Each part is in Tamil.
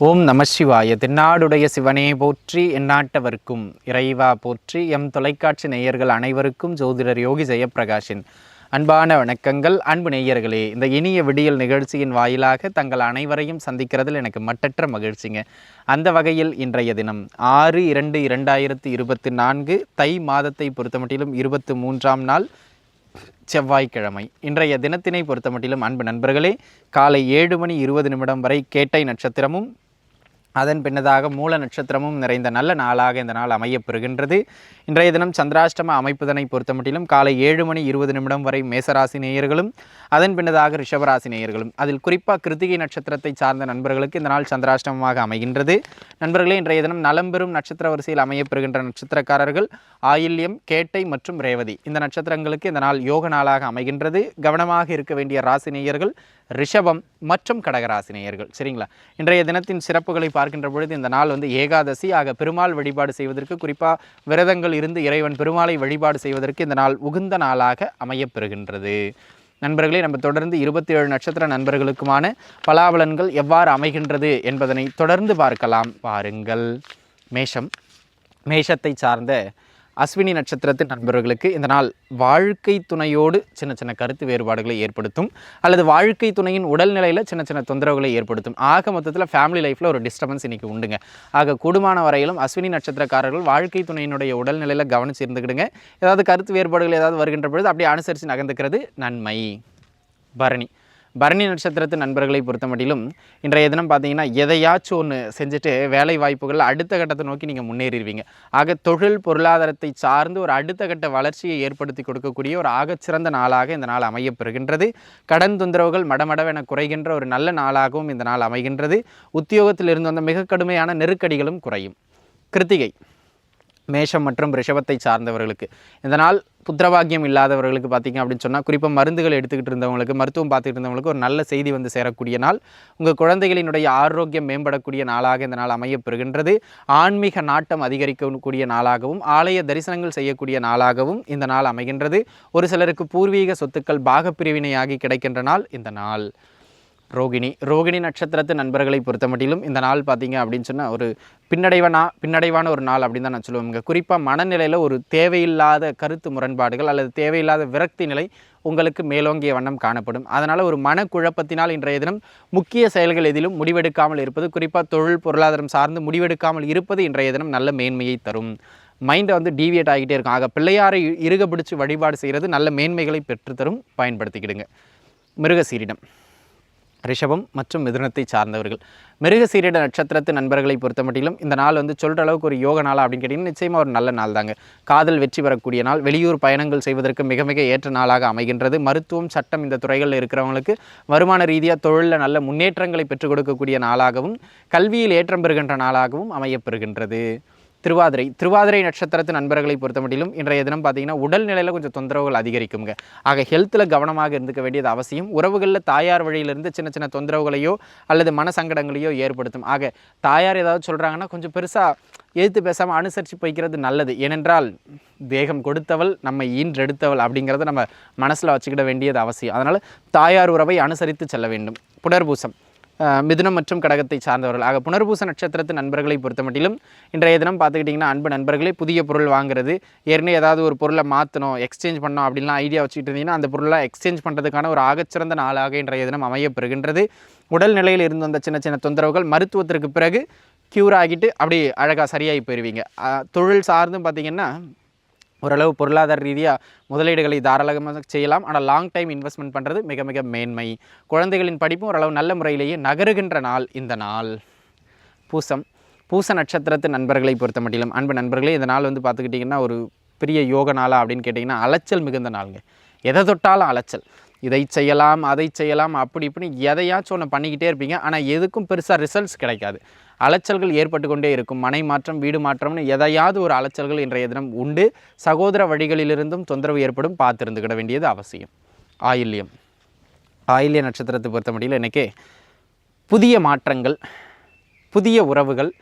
ஓம் நம சிவாய. தென்னாடுடைய சிவனே போற்றி எந்நாட்டவர்க்கும் இறைவா போற்றி எம் தொலைக்காட்சி நேயர்கள் அனைவருக்கும் ஜோதிடர் யோகி ஜெயப்பிரகாஷின் அன்பான வணக்கங்கள். அன்பு நேயர்களே இந்த இனிய விடியல் நிகழ்ச்சியின் வாயிலாக தங்கள் அனைவரையும் சந்திக்கிறதில் எனக்கு மட்டற்ற மகிழ்ச்சிங்க. அந்த வகையில் இன்றைய தினம் ஆறு இரண்டு இரண்டாயிரத்தி இருபத்தி நான்கு தை மாதத்தை பொறுத்தமட்டிலும் இருபத்தி மூன்றாம் நாள் செவ்வாய்க்கிழமை. இன்றைய தினத்தினை பொறுத்தமட்டிலும் அன்பு நண்பர்களே காலை ஏழு மணி இருபது நிமிடம் வரை கேட்டை நட்சத்திரமும் அதன் பின்னதாக மூல நட்சத்திரமும் நிறைந்த நல்ல நாளாக இந்த நாள் அமையப்பெறுகின்றது. இன்றைய தினம் சந்திராஷ்டம அமைப்புதனை பொறுத்தமட்டிலும் காலை ஏழு மணி இருபது நிமிடம் வரை மேசராசி நேயர்களும் அதன் பின்னதாக ரிஷபராசி நேயர்களும். அதில் குறிப்பாக கிருத்திகை நட்சத்திரத்தை சார்ந்த நண்பர்களுக்கு இந்த நாள் சந்திராஷ்டமமாக அமைகின்றது. நண்பர்களே இன்றைய தினம் நலம்பெறும் நட்சத்திர வரிசையில் அமையப்பெறுகின்ற நட்சத்திரக்காரர்கள் ஆயில்யம் கேட்டை மற்றும் ரேவதி. இந்த நட்சத்திரங்களுக்கு இந்த நாள் யோக நாளாக அமைகின்றது. கவனமாக இருக்க வேண்டிய ராசினியர்கள் ரிஷபம் மற்றும் கடகராசினேயர்கள் சரிங்களா? இன்றைய தினத்தின் சிறப்புகளை பார்க்கின்ற பொழுது இந்த நாள் வந்து ஏகாதசி. ஆக பெருமாள் வழிபாடு செய்வதற்கு குறிப்பாக விரதங்கள் இருந்து இறைவன் பெருமாளை வழிபாடு செய்வதற்கு இந்த நாள் உகுந்த நாளாக அமையப்பெறுகின்றது. நண்பர்களே நம்ம தொடர்ந்து இருபத்தி ஏழு நட்சத்திர நண்பர்களுக்குமான பலாபலன்கள் எவ்வாறு அமைகின்றது என்பதனை தொடர்ந்து பார்க்கலாம். பாருங்கள். மேஷம். மேஷத்தை சார்ந்த அஸ்வினி நட்சத்திரத்தின் நண்பர்களுக்கு இந்த நாள் வாழ்க்கை துணையோடு சின்ன சின்ன கருத்து வேறுபாடுகளை ஏற்படுத்தும் அல்லது வாழ்க்கை துணையின் உடல்நிலையில் சின்ன சின்ன தொந்தரவுகளை ஏற்படுத்தும். ஆக மொத்தத்தில் ஃபேமிலி லைஃப்பில் ஒரு டிஸ்டர்பன்ஸ் இன்றைக்கி உண்டுங்க. ஆக கூடுமான வரையிலும் அஸ்வினி நட்சத்திரக்காரர்கள் வாழ்க்கை துணையினுடைய உடல்நிலையில் கவனிச்சு இருந்துக்கிடுங்க ஏதாவது கருத்து வேறுபாடுகள் ஏதாவது வருகின்ற பொழுது அப்படியே அனுசரித்து நகர்ந்துக்கிறது நன்மை. பரணி. பரணி நட்சத்திரத்து நண்பர்களை பொறுத்த மட்டிலும் இன்றைய தினம் பார்த்தீங்கன்னா எதையாச்சும் ஒன்று செஞ்சுட்டு வேலை வாய்ப்புகள் அடுத்த கட்டத்தை நோக்கி நீங்கள் முன்னேறிடுவீங்க ஆக தொழில் பொருளாதாரத்தை சார்ந்து ஒரு அடுத்த கட்ட வளர்ச்சியை ஏற்படுத்தி கொடுக்கக்கூடிய ஒரு ஆகச்சிறந்த நாளாக இந்த நாள் அமையப்பெறுகின்றது. கடன் தொந்தரவுகள் மடமடவென குறைகின்ற ஒரு நல்ல நாளாகவும் இந்த நாள் அமைகின்றது. உத்தியோகத்தில் இருந்து வந்த மிக கடுமையான நெருக்கடிகளும் குறையும். கிருத்திகை. மேஷம் மற்றும் ரிஷபத்தை சார்ந்தவர்களுக்கு. இந்த நாள் புத்திரபாகியம் இல்லாதவர்களுக்கு பார்த்தீங்க அப்படின்னு சொன்னால் குறிப்பாக மருந்துகள் எடுத்துக்கிட்டு இருந்தவங்களுக்கு மருத்துவம் பார்த்துக்கிட்டு இருந்தவங்களுக்கு ஒரு நல்ல செய்தி வந்து சேரக்கூடிய நாள். உங்கள் குழந்தைகளினுடைய ஆரோக்கியம் மேம்படக்கூடிய நாளாக இந்த நாள் அமையப்பெறுகின்றது. ஆன்மீக நாட்டம் அதிகரிக்கக்கூடிய நாளாகவும் ஆலய தரிசனங்கள் செய்யக்கூடிய நாளாகவும் இந்த நாள் அமைகின்றது. ஒரு சிலருக்கு பூர்வீக சொத்துக்கள் பாகப்பிரிவினையாகி கிடைக்கின்ற நாள் இந்த நாள். ரோகிணி. ரோகிணி நட்சத்திரத்து நண்பர்களை பொறுத்த மட்டிலும் இந்த நாள் பார்த்தீங்க அப்படின்னு சொன்னால் ஒரு பின்னடைவனா பின்னடைவான ஒரு நாள் அப்படின்னு தான் நான் சொல்லுவேங்க குறிப்பாக மனநிலையில் ஒரு தேவையில்லாத கருத்து முரண்பாடுகள் அல்லது தேவையில்லாத விரக்தி நிலை உங்களுக்கு மேலோங்கிய வண்ணம் காணப்படும். அதனால் ஒரு மனக்குழப்பத்தினால் இன்றைய தினம் முக்கிய செயல்கள் எதிலும் முடிவெடுக்காமல் இருப்பது குறிப்பாக தொழில் பொருளாதாரம் சார்ந்து முடிவெடுக்காமல் இருப்பது இன்றைய தினம் நல்ல மேன்மையை தரும். மைண்டை வந்து டீவியேட் ஆகிட்டே இருக்கும். ஆக பிள்ளையாரை இறுக பிடிச்சி வழிபாடு செய்கிறது நல்ல மேன்மைகளை பெற்றுத்தரும். பயன்படுத்திக்கிடுங்க. மிருகசீரிடம் ரிஷபம் மற்றும் மிதுனத்தை சார்ந்தவர்கள். மிருகசீரிட நட்சத்திரத்து நண்பர்களை பொறுத்த மட்டிலும் இந்த நாள் வந்து சொல்கிற அளவுக்கு ஒரு யோக நாளா அப்படின்னு கேட்டிங்கன்னா நிச்சயமாக ஒரு நல்ல நாள் தாங்க. காதல் வெற்றி பெறக்கூடிய நாள் வெளியூர் பயணங்கள் செய்வதற்கு மிக மிக ஏற்ற நாளாக அமைகின்றது. மருத்துவம் சட்டம் இந்த துறைகளில் இருக்கிறவங்களுக்கு வருமான ரீதியாக தொழிலில் நல்ல முன்னேற்றங்களை பெற்றுக் கொடுக்கக்கூடிய நாளாகவும் கல்வியில் ஏற்றம் பெறுகின்ற நாளாகவும் அமையப்பெறுகின்றது திருவாதிரை. திருவாதிரை நட்சத்திரத்து நண்பர்களை பொறுத்த மட்டிலும் இன்றைய தினம் பார்த்தீங்கன்னா உடல்நிலையில் கொஞ்சம் தொந்தரவுகள் அதிகரிக்குங்க. ஆக ஹெல்த்தில் கவனமாக இருந்துக்க வேண்டியது அவசியம். உறவுகளில் தாயார் வழியிலிருந்து சின்ன சின்ன தொந்தரவுகளையோ அல்லது மனசங்கடங்களையோ ஏற்படுத்தும். ஆக தாயார் ஏதாவது சொல்கிறாங்கன்னா கொஞ்சம் பெருசாக எதிர்த்து பேசாமல் அனுசரித்து போய்க்கிறது நல்லது. ஏனென்றால் தேகம் கொடுத்தவள் நம்ம ஈன்றெடுத்தவள் அப்படிங்கிறத நம்ம மனசில் வச்சுக்கிட வேண்டியது அவசியம். அதனால் தாயார் உறவை அனுசரித்து செல்ல வேண்டும். புனர்பூசம். மிதுனம் மற்றும் கடகத்தை சார்ந்தவர்கள். ஆக புனர்பூச நட்சத்திரத்து நண்பர்களை பொறுத்த மட்டிலும் இன்றைய தினம் பார்த்துக்கிட்டிங்கன்னா அன்பு நண்பர்களே புதிய பொருள் வாங்குறது. ஏற்கனவே ஏதாவது ஒரு பொருளை மாற்றணும் எக்ஸ்சேஞ்ச் பண்ணணும் அப்படின்லாம் ஐடியா வச்சுக்கிட்டு இருந்தீங்கன்னா அந்த பொருளை எக்ஸ்சேஞ்ச் பண்ணுறதுக்கான ஒரு ஆகச்சிறந்த நாளாக இன்றைய தினம் அமையப்பெறுகின்றது. உடல் நிலையில் இருந்து வந்த சின்ன சின்ன தொந்தரவுகள் மருத்துவத்திற்கு பிறகு க்யூர் ஆகிட்டு அப்படி அழகாக சரியாகி போயிடுவீங்க தொழில் சார்ந்தும் பார்த்தீங்கன்னா ஓரளவு பொருளாதார ரீதியாக முதலீடுகளை தாராளமாக செய்யலாம். ஆனால் லாங் டைம் இன்வெஸ்ட்மெண்ட் பண்ணுறது மிக மிக மேன்மை. குழந்தைகளின் படிப்பும் ஓரளவு நல்ல முறையிலேயே நகருகின்ற நாள் இந்த நாள். பூசம். பூச நட்சத்திரத்து நண்பர்களை பொறுத்த மட்டிலும் அன்பு நண்பர்களே இந்த நாள் வந்து பார்த்துக்கிட்டிங்கன்னா ஒரு பெரிய யோக நாளா அப்படின்னு கேட்டிங்கன்னா அலைச்சல் மிகுந்த நாளுங்க. எதை தொட்டாலும் அலைச்சல். இதை செய்யலாம் அதை செய்யலாம் அப்படி இப்படி எதையாச்சும் ஒன்று பண்ணிக்கிட்டே இருப்பீங்க. ஆனால் எதுக்கும் பெருசாக ரிசல்ட்ஸ் கிடைக்காது. அலைச்சல்கள் ஏற்பட்டு கொண்டே இருக்கும். மனை மாற்றம் வீடு மாற்றம்னு எதையாவது ஒரு அலைச்சல்கள் இன்றைய தினம் உண்டு. சகோதர வழிகளிலிருந்தும் தொந்தரவு ஏற்படும். பார்த்துருந்துக்கிட வேண்டியது அவசியம். ஆயில்யம். ஆயில்ய நட்சத்திரத்தை பொறுத்த முடியல இன்றைக்கி புதிய மாற்றங்கள் புதிய உறவுகள்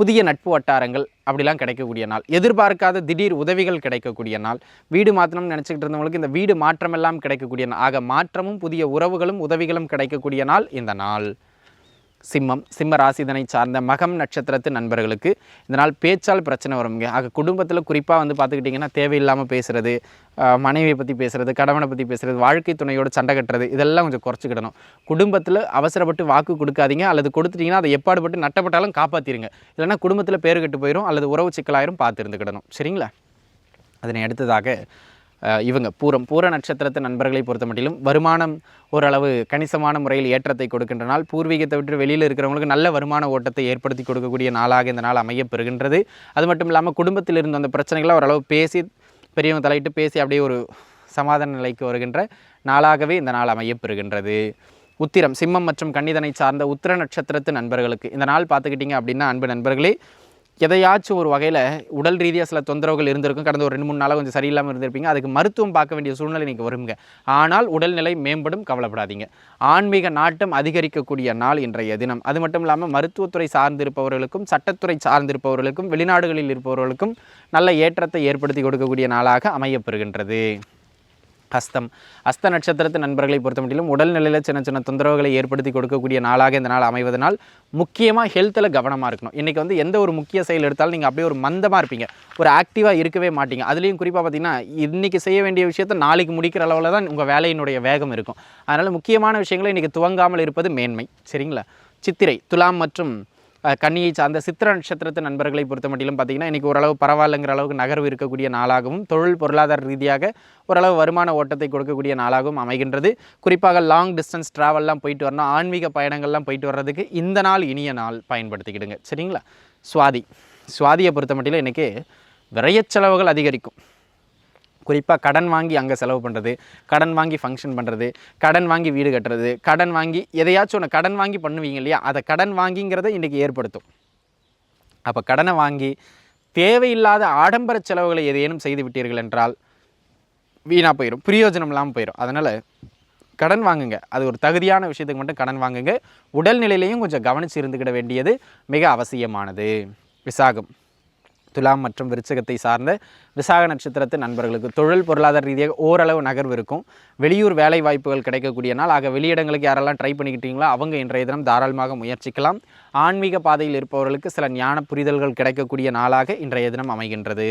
புதிய நட்பு வட்டாரங்கள் அப்படிலாம் கிடைக்கக்கூடிய நாள். எதிர்பார்க்காத திடீர் உதவிகள் கிடைக்கக்கூடிய நாள். வீடு மாற்றணும்னு நினச்சிக்கிட்டு இருந்தவங்களுக்கு இந்த வீடு மாற்றமெல்லாம் கிடைக்கக்கூடிய நாள். ஆக மாற்றமும் புதிய உறவுகளும் உதவிகளும் கிடைக்கக்கூடிய நாள் இந்த நாள். சிம்மம் சிம்ம ராசிதனை சார்ந்த மகம் நட்சத்திரத்து நண்பர்களுக்கு இதனால் பேச்சால் பிரச்சனை வருங்க ஆக குடும்பத்தில் குறிப்பாக வந்து பார்த்துக்கிட்டிங்கன்னா தேவையில்லாமல் பேசுகிறது மனைவியை பற்றி பேசுகிறது கணவனை பற்றி பேசுகிறது வாழ்க்கை துணையோடு சண்டை கட்டுறது இதெல்லாம் கொஞ்சம் குறைச்சிக்கிடணும். குடும்பத்தில் அவசரப்பட்டு வாக்கு கொடுக்காதீங்க. அல்லது கொடுத்துட்டிங்கன்னா அதை எப்பாடுபட்டு நட்டப்பட்டாலும் காப்பாற்றிருங்க இல்லைன்னா குடும்பத்தில் பேர் கெட்டு போயிடும் அல்லது உறவு சிக்கலாயிரும். பார்த்து இருந்துக்கிடணும். சரிங்களா? அதனை அடுத்ததாக இவங்க பூரம் பூர நட்சத்திரத்து நண்பர்களை பொறுத்த மட்டிலும் வருமானம் ஓரளவு கணிசமான முறையில் ஏற்றத்தை கொடுக்கின்ற நாள் பூர்வீகத்தை விட்டு வெளியில் இருக்கிறவங்களுக்கு நல்ல வருமான ஓட்டத்தை ஏற்படுத்தி கொடுக்கக்கூடிய நாளாக இந்த நாள் அமையப் பெறுகின்றது. அது மட்டும் இல்லாமல் குடும்பத்தில் இருந்த அந்த பிரச்சனைகளை ஓரளவு பேசி பெரியவங்க தலையிட்டு பேசி அப்படியே ஒரு சமாதான நிலைக்கு வருகின்ற நாளாகவே இந்த நாள் அமையப்பெறுகின்றது உத்திரம் சிம்மம் மற்றும் கன்னிதனை சார்ந்த உத்திர நட்சத்திரத்து நண்பர்களுக்கு இந்த நாள் பார்த்துக்கிட்டிங்க அப்படின்னா அன்பு நண்பர்களே எதையாச்சும் ஒரு வகையில் உடல் ரீதியாக சில தொந்தரவுகள் இருந்திருக்கும். கடந்த ஒரு ரெண்டு மூணு நாளாக கொஞ்சம் சரியில்லாமல் இருந்திருப்பீங்க. அதுக்கு மருத்துவம் பார்க்க வேண்டிய சூழ்நிலை நீங்கள் வருங்க. ஆனால் உடல்நிலை மேம்படும் கவலைப்படாதீங்க. ஆன்மீக நாட்டம் அதிகரிக்கக்கூடிய நாள் இன்றைய தினம். அது மட்டும் இல்லாமல் மருத்துவத்துறை சார்ந்திருப்பவர்களுக்கும் சட்டத்துறை சார்ந்திருப்பவர்களுக்கும் வெளிநாடுகளில் இருப்பவர்களுக்கும் நல்ல ஏற்றத்தை ஏற்படுத்தி கொடுக்கக்கூடிய நாளாக அமையப்பெறுகின்றது ஹஸ்தம் ஹஸ்த நட்சத்திரத்து நண்பர்களை பொறுத்த மட்டிலும் உடல்நிலையில் சின்ன சின்ன தொந்தரவுகளை ஏற்படுத்தி கொடுக்கக்கூடிய நாளாக இந்த நாள் அமைவதனால் முக்கியமாக ஹெல்த்தில் கவனமாக இருக்கணும். இன்றைக்கி வந்து எந்த ஒரு முக்கிய செயல் எடுத்தாலும் நீங்கள் அப்படியே ஒரு மந்தமாக இருப்பீங்க. ஒரு ஆக்டிவாக இருக்கவே மாட்டீங்க. அதுலேயும் குறிப்பாக பார்த்தீங்கன்னா இன்றைக்கி செய்ய வேண்டிய விஷயத்தை நாளைக்கு முடிக்கிற அளவில் தான் உங்கள் வேலையினுடைய வேகம் இருக்கும். அதனால் முக்கியமான விஷயங்களை இன்றைக்கி துவங்காமல் இருப்பது மேன்மை. சரிங்களா? சித்திரை துலாம் மற்றும் கன்னியை சார்ந்த சித்திர நட்சத்திரத்து நண்பர்களை பொறுத்த மட்டிலும் பார்த்தீங்கன்னா இன்றைக்கி ஓரளவு பரவாயில்லைங்கிற அளவுக்கு நகர்வு இருக்கக்கூடிய நாளாகவும் தொழில் பொருளாதார ரீதியாக ஓரளவு வருமான ஓட்டத்தை கொடுக்கக்கூடிய நாளாகவும் அமைகின்றது. குறிப்பாக லாங் டிஸ்டன்ஸ் ட்ராவல்லாம் போயிட்டு வரணும் ஆன்மீக பயணங்கள்லாம் போயிட்டு வர்றதுக்கு இந்த நாள் இனிய நாள் பயன்படுத்திக்கிடுங்க. சரிங்களா? சுவாதி. சுவாதியை பொறுத்த மட்டிலும் இன்றைக்கி விரையச் செலவுகள் அதிகரிக்கும். குறிப்பாக கடன் வாங்கி அங்கே செலவு பண்ணுறது கடன் வாங்கி ஃபங்க்ஷன் பண்ணுறது கடன் வாங்கி வீடு கட்டுறது கடன் வாங்கி எதையாச்சும் ஒன்று கடன் வாங்கி பண்ணுவீங்க இல்லையா? அதை கடன் வாங்கிங்கிறத இன்றைக்கி ஏற்படுத்தும். அப்போ கடனை வாங்கி தேவையில்லாத ஆடம்பர செலவுகளை ஏதேனும் செய்து விட்டீர்கள் என்றால் வீணாக போயிடும் பிரயோஜனம் இல்லாமல் போயிடும் அதனால் கடன் வாங்குங்க. அது ஒரு தகுதியான விஷயத்துக்கு மட்டும் கடன் வாங்குங்க. உடல்நிலையிலையும் கொஞ்சம் கவனித்து இருந்துக்கிட வேண்டியது மிக அவசியமானது. விசாகம். துலாம் மற்றும் விருச்சகத்தை சார்ந்த விசாக நட்சத்திரத்து நண்பர்களுக்கு தொழில் பொருளாதார ரீதியாக ஓரளவு நகர்வு இருக்கும். வெளியூர் வேலை வாய்ப்புகள் கிடைக்கக்கூடிய நாள். ஆக வெளியிடங்களுக்கு யாரெல்லாம் ட்ரை பண்ணிக்கிட்டீங்களோ அவங்க இன்றைய தினம் தாராளமாக முயற்சிக்கலாம். ஆன்மீக பாதையில் இருப்பவர்களுக்கு சில ஞான புரிதல்கள் கிடைக்கக்கூடிய நாளாக இன்றைய தினம் அமைகின்றது.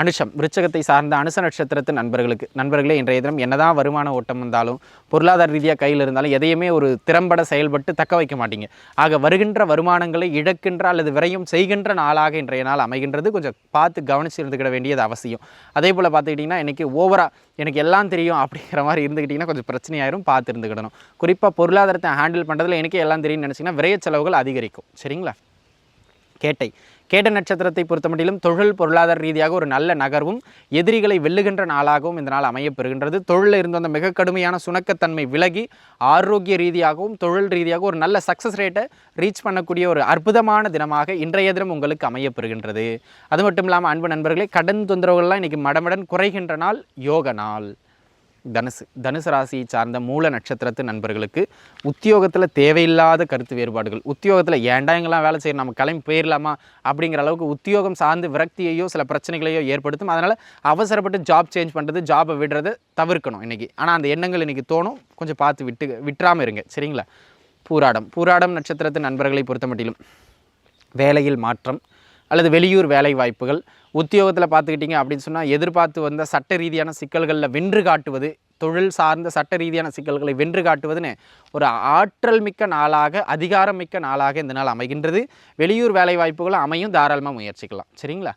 அனுஷம் விருச்சகத்தை சார்ந்த அனுச நட்சத்திரத்து நண்பர்களுக்கு நண்பர்களே இன்றைய தினம் என்னதான் வருமான ஓட்டம் வந்தாலும் பொருளாதார ரீதியாக கையில் இருந்தாலும் எதையுமே ஒரு திறம்பட செயல்பட்டு தக்க வைக்க மாட்டீங்க. ஆக வருகின்ற வருமானங்களை இழக்கின்ற அல்லது விரையும் செய்கின்ற நாளாக இன்றைய நாள் அமைகின்றது. கொஞ்சம் பார்த்து கவனித்து இருந்துக்கிட வேண்டியது அவசியம். அதே போல் பார்த்துக்கிட்டிங்கன்னா இன்றைக்கி ஓவராக எனக்கு எல்லாம் தெரியும் அப்படிங்கிற மாதிரி இருந்துக்கிட்டிங்கன்னா கொஞ்சம் பிரச்சனையாயிரும் பார்த்து இருந்துக்கிடணும் குறிப்பாக பொருளாதாரத்தை ஹேண்டில் பண்ணுறதுல எனக்கே எல்லாம் தெரியும்னு நினச்சிங்கன்னா விரைய செலவுகள் அதிகரிக்கும். சரிங்களா? கேட்டை. கேட்ட நட்சத்திரத்தை பொறுத்தமட்டிலும் தொழில் பொருளாதார ரீதியாக ஒரு நல்ல நகர்வும் எதிரிகளை வெல்லுகின்ற நாளாகவும் இந்த நாள் அமையப்பெறுகின்றது. தொழிலில் இருந்த அந்த மிக கடுமையான சுணக்கத்தன்மை விலகி ஆரோக்கிய ரீதியாகவும் தொழில் ரீதியாக ஒரு நல்ல சக்ஸஸ் ரேட்டை ரீச் பண்ணக்கூடிய ஒரு அற்புதமான தினமாக இன்றைய தினம் உங்களுக்கு அமையப்பெறுகின்றது. அது மட்டும் இல்லாமல் அன்பு நண்பர்களே கடன் தொந்தரவுகள்லாம் இன்றைக்கி மடமடன் குறைகின்ற நாள் யோக நாள். தனுசு தனுசு ராசியை சார்ந்த மூல நட்சத்திரத்து நண்பர்களுக்கு உத்தியோகத்தில் தேவையில்லாத கருத்து வேறுபாடுகள். உத்தியோகத்தில் ஏன்டா எங்கெல்லாம் வேலை செய்யணும் நம்ம கிளம்பி போயிடலாமா அப்படிங்கிற அளவுக்கு உத்தியோகம் சார்ந்து விரக்தியையோ சில பிரச்சனைகளையோ ஏற்படுத்தும். அதனால் அவசரப்பட்டு ஜாப் சேஞ்ச் பண்ணுறது ஜாபை விடுறது தவிர்க்கணும் இன்றைக்கி ஆனால் அந்த எண்ணங்கள் இன்றைக்கி தோணும். கொஞ்சம் பார்த்து விட்டு விட்டுறாமல் இருங்க. சரிங்களா? பூராடம். பூராடம் நட்சத்திரத்து நண்பர்களை பொறுத்த மட்டிலும் வேலையில் மாற்றம் அல்லது வெளியூர் வேலை வாய்ப்புகள் உத்தியோகத்தில் பார்த்துக்கிட்டிங்க அப்படின்னு சொன்னால் எதிர்பார்த்து வந்த சட்ட ரீதியான சிக்கல்களில் வென்று காட்டுவது தொழில் சார்ந்த சட்ட ரீதியான சிக்கல்களை வென்று காட்டுவதுன்னு ஒரு ஆற்றல் மிக்க நாளாக அதிகாரம் மிக்க நாளாக இந்த நாள் அமைகின்றது. வெளியூர் வேலை வாய்ப்புகளும் அமையும். தாராளமாக முயற்சிக்கலாம். சரிங்களா?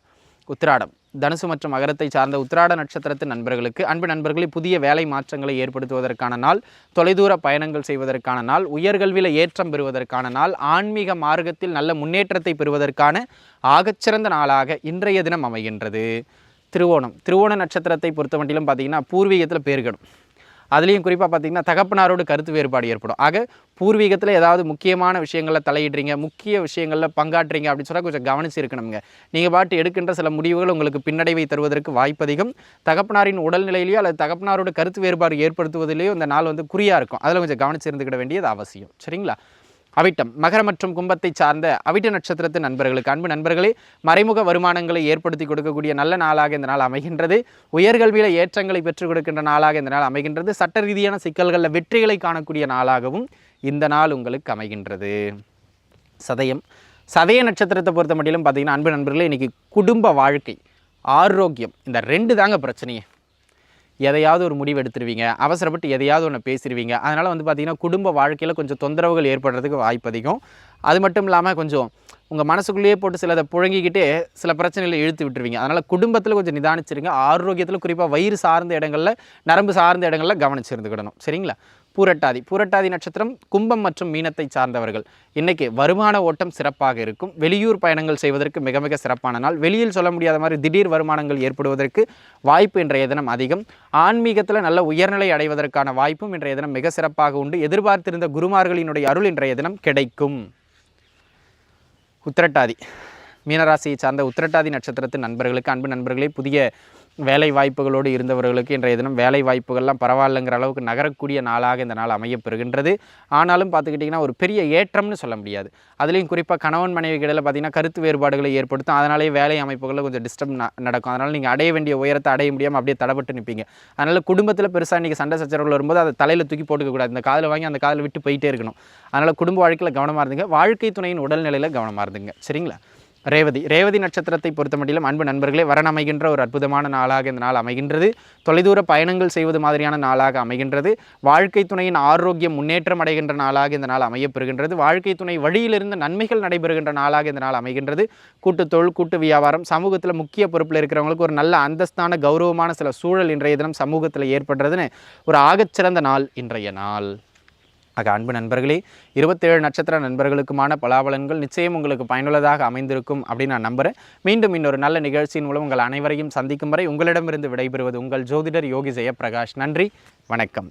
உத்திராடம். தனுசு மற்றும் மகரத்தை சார்ந்த உத்திராட நட்சத்திரத்தின் நண்பர்களுக்கு அன்பு நண்பர்களே புதிய வேலை மாற்றங்களை ஏற்படுத்துவதற்கான நாள் தொலைதூர பயணங்கள் செய்வதற்கான நாள் உயர்கல்வியில் ஏற்றம் பெறுவதற்கான நாள் ஆன்மீக மார்க்கத்தில் நல்ல முன்னேற்றத்தை பெறுவதற்கான ஆகச்சிறந்த நாளாக இன்றைய தினம் அமைகின்றது. திருவோணம். திருவோண நட்சத்திரத்தை பொறுத்தமட்டிலும் பார்த்தீங்கன்னா பூர்வீகத்தில் பேர்கடும். அதுலேயும் குறிப்பாக பார்த்தீங்கன்னா தகப்பனாரோடு கருத்து வேறுபாடு ஏற்படும். ஆக பூர்வீகத்தில் ஏதாவது முக்கியமான விஷயங்களில் தலையிடுறீங்க முக்கிய விஷயங்களில் பங்காற்றுறீங்க அப்படின்னு சொன்னால் கொஞ்சம் கவனிச்சு இருக்கணுங்க நீங்கள் பாட்டு எடுக்கின்ற சில முடிவுகள் உங்களுக்கு பின்னடைவை தருவதற்கு வாய்ப்பு அதிகம். தகப்பனாரின் உடல்நிலையிலையோ அல்லது தகப்பனாரோட கருத்து வேறுபாடு ஏற்படுத்துவதிலேயோ இந்த நாள் வந்து குறியாக இருக்கும். அதில் கொஞ்சம் கவனிச்சு இருந்துக்கிட வேண்டியது அவசியம். சரிங்களா? அவிட்டம் மகர மற்றும் கும்பத்தை சார்ந்த அவிட்ட நட்சத்திரத்தின் நண்பர்களுக்கு. அன்பு நண்பர்களே மறைமுக வருமானங்களை ஏற்படுத்தி கொடுக்கக்கூடிய நல்ல நாளாக இந்த நாள் அமைகின்றது. உயர்கல்வியில் ஏற்றங்களை பெற்றுக் கொடுக்கின்ற நாளாக இந்த நாள் அமைகின்றது. சட்ட ரீதியான சிக்கல்களில் வெற்றிகளை காணக்கூடிய நாளாகவும் இந்த நாள் உங்களுக்கு அமைகின்றது. சதயம். சதய நட்சத்திரத்தை பொறுத்த மட்டிலும் பார்த்தீங்கன்னா அன்பு நண்பர்களே இன்றைக்கி குடும்ப வாழ்க்கை ஆரோக்கியம் இந்த ரெண்டு தாங்க பிரச்சனையே. எதையாவது ஒரு முடிவு எடுத்துருவீங்க அவசரப்பட்டு எதையாவது ஒன்று பேசிடுவீங்க அதனால் வந்து பார்த்திங்கன்னா குடும்ப வாழ்க்கையில் கொஞ்சம் தொந்தரவுகள் ஏற்படுறதுக்கு வாய்ப்பு அதிகம். அது மட்டும் இல்லாமல் கொஞ்சம் உங்கள் மனசுக்குள்ளேயே போட்டு சிலதை புழங்கிக்கிட்டே சில பிரச்சனைகளை இழுத்து விட்டுருவீங்க. அதனால் குடும்பத்தில் கொஞ்சம் நிதானிச்சிருங்க. ஆரோக்கியத்தில் குறிப்பாக வயிறு சார்ந்த இடங்களில் நரம்பு சார்ந்த இடங்களில் கவனிச்சிருந்துக்கிடணும். சரிங்களா? பூரட்டாதி. பூரட்டாதி நட்சத்திரம் கும்பம் மற்றும் மீனத்தை சார்ந்தவர்கள். இன்னைக்கு வருமான ஓட்டம் சிறப்பாக இருக்கும். வெளியூர் பயணங்கள் செய்வதற்கு மிக மிக சிறப்பான நாள். வெளியில் சொல்ல முடியாத மாதிரி திடீர் வருமானங்கள் ஏற்படுவதற்கு வாய்ப்பு இன்றைய தினம் அதிகம். ஆன்மீகத்தில் நல்ல உயர்நிலை அடைவதற்கான வாய்ப்பும் இன்றைய தினம் மிக சிறப்பாக உண்டு. எதிர்பார்த்திருந்த குருமார்களினுடைய அருள் இன்றைய தினம் கிடைக்கும். உத்திரட்டாதி. மீனராசியை சார்ந்த உத்திரட்டாதி நட்சத்திரத்தின் நண்பர்களுக்கு அன்பு நண்பர்களே புதிய வேலை வாய்ப்புகளோடு இருந்தவர்களுக்கு இன்றைய தினம் வேலை வாய்ப்புகள்லாம் பரவாயில்லைங்கிற அளவுக்கு நகரக்கூடிய நாளாக இந்த நாள் அமையப்பெறுகின்றது. ஆனாலும் பார்த்துக்கிட்டிங்கன்னா ஒரு பெரிய ஏற்றம்னு சொல்ல முடியாது. அதுலேயும் குறிப்பாக கணவன் மனைவி இடையில் பார்த்திங்கன்னா கருத்து வேறுபாடுகளை ஏற்படுத்தும். அதனாலே வேலை அமைப்புகளில் கொஞ்சம் டிஸ்டர்ப் நடக்கும். அதனால் நீங்கள் அடைய வேண்டிய உயரத்தை அடைய முடியாமல் அப்படியே தடப்பட்டு நிற்பீங்க அதனால் குடும்பத்தில் பெருசாக இன்றைக்கி சண்டை சச்சரவுகள் வரும்போது அதை தலையில் தூக்கி போட்டுக்கக்கூடாது இந்த காதில் வாங்கி அந்த காதில் விட்டு போயிட்டே இருக்கணும். அதனால் குடும்ப வாழ்க்கையில் கவனமாக இருந்துங்க. வாழ்க்கை துணையின் உடல்நிலையில் கவனமாக இருந்துங்க. சரிங்களா? ரேவதி ரேவதி நட்சத்திரத்தை பொறுத்த மட்டிலும் அன்பு நண்பர்களே வரன் அமைகின்ற ஒரு அற்புதமான நாளாக இந்த நாள் அமைகின்றது. தொலைதூர பயணங்கள் செய்வது மாதிரியான நாளாக அமைகின்றது. வாழ்க்கை துணையின் ஆரோக்கியம் முன்னேற்றம் அடைகின்ற நாளாக இந்த நாள் அமையப்பெறுகின்றது வாழ்க்கை துணை வழியிலிருந்து நன்மைகள் நடைபெறுகின்ற நாளாக இந்த நாள் அமைகின்றது. கூட்டு தொழில் கூட்டு வியாபாரம் சமூகத்தில் முக்கிய பொறுப்பில் இருக்கிறவங்களுக்கு ஒரு நல்ல அந்தஸ்தான கௌரவமான சில சூழல் இன்றைய தினம் சமூகத்தில் ஏற்படுறதுன்னு ஒரு ஆகச்சிறந்த நாள் இன்றைய நாள். ஆக அன்பு நண்பர்களே இருபத்தேழு நட்சத்திர நண்பர்களுக்குமான பலாபலன்கள் நிச்சயம் உங்களுக்கு பயனுள்ளதாக அமைந்திருக்கும் அப்படின்னு நான் நம்புகிறேன் மீண்டும் இன்னொரு நல்ல நிகழ்ச்சியின் மூலம் உங்கள் அனைவரையும் சந்திக்கும் வரை உங்களிடமிருந்து விடைபெறுவது உங்கள் ஜோதிடர் யோகி ஜெயப்பிரகாஷ். நன்றி வணக்கம்.